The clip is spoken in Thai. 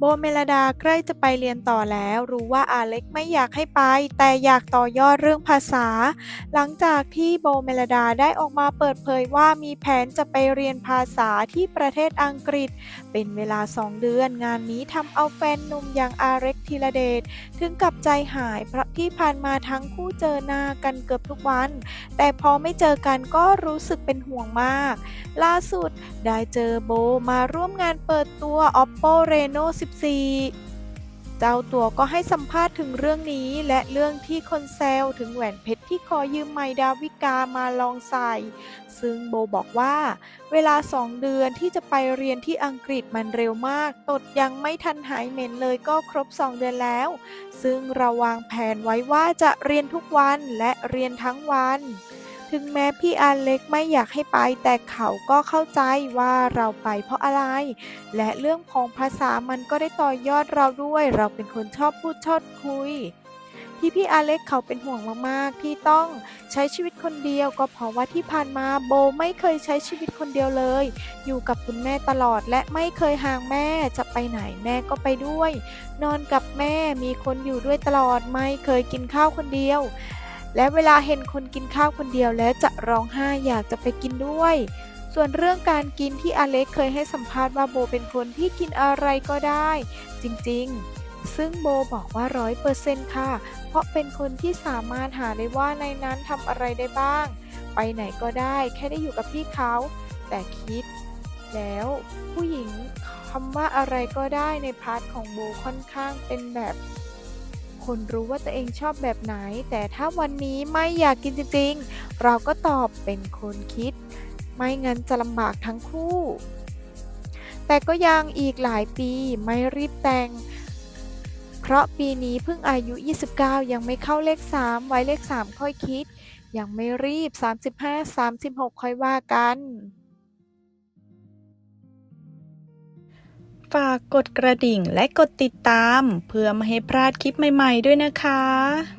โบเมลดาใกล้จะไปเรียนต่อแล้ว รู้ว่าอาเล็กไม่อยากให้ไป แต่อยากต่อยอดเรื่องภาษา หลังจากที่โบเมลดาได้ออกมาเปิดเผยว่ามีแผนจะไปเรียนภาษาที่ประเทศอังกฤษ เป็นเวลา 2 เดือน งานนี้ทำเอาแฟนหนุ่มอย่างอาเล็กธีรเดชถึงกับใจหายเพราะที่ผ่านมาทั้งคู่เจอหน้ากันเกือบทุกวัน แต่พอไม่เจอกันก็รู้สึกเป็นห่วงมาก ล่าสุดได้เจอโบมาร่วมงานเปิดตัว Oppo Reno 1 14 เจ้าตัวก็ให้สัมภาษณ์ถึงเรื่องนี้และเรื่องที่คนแซวถึงแหวนเพชรที่ขอยืมไมดาวิกามาลองใส่ ซึ่งโบบอกว่า เวลา2เดือนที่จะไปเรียนที่อังกฤษมันเร็วมาก ตดยังไม่ทันหายเหม็นเลยก็ครบ2เดือนแล้ว ซึ่งเราวางแผนไว้ว่าจะเรียนทุกวันและเรียนทั้งวัน ถึงแม้พี่อาเล็กไม่อยากให้ไป แต่เขาก็เข้าใจว่าเราไปเพราะอะไร และเรื่องของภาษามันก็ได้ต่อยอดเราด้วย เราเป็นคนชอบพูดชอบคุย ที่พี่อาเล็กเขาเป็นห่วงมากๆ ที่ต้องใช้ชีวิตคนเดียวก็เพราะว่าที่ผ่านมาโบไม่เคยใช้ชีวิตคนเดียวเลย อยู่กับคุณแม่ตลอดและไม่เคยห่างแม่จะไปไหนแม่ก็ไปด้วย นอนกับแม่มีคนอยู่ด้วยตลอดไม่เคยกินข้าวคนเดียว และเวลาเห็นคนกินข้าวคนเดียวแล้วจะร้องไห้อยากจะไปกินด้วย ส่วนเรื่องการกินที่อเล็กเคยให้สัมภาษณ์ว่าโบเป็นคนที่กินอะไรก็ได้ จริงๆ ซึ่งโบบอกว่าร้อยเปอร์เซ็นต์ค่ะ เพราะเป็นคนที่สามารถหาได้ว่าในนั้นทำอะไรได้บ้าง ไปไหนก็ได้แค่ได้อยู่กับพี่เขา แต่คิด แล้วผู้หญิงคำว่าอะไรก็ได้ในพาร์ทของโบค่อนข้างเป็นแบบ คนรู้ว่าตัวเองชอบแบบไหน แต่ถ้าวันนี้ไม่อยากกินจริงๆ เราก็ตอบเป็นคนคิด ไม่งั้นจะลำบากทั้งคู่ แต่ก็ยังอีกหลายปีไม่รีบแต่ง เพราะปีนี้เพิ่งอายุ 29 ยังไม่เข้าเลข 3 ไว้เลข 3 ค่อยคิด ยังไม่รีบ 35 36 ค่อยว่ากัน ฝากกดกระดิ่งและกดติดตาม เพื่อไม่ให้พลาดคลิปใหม่ ๆ ด้วยนะคะ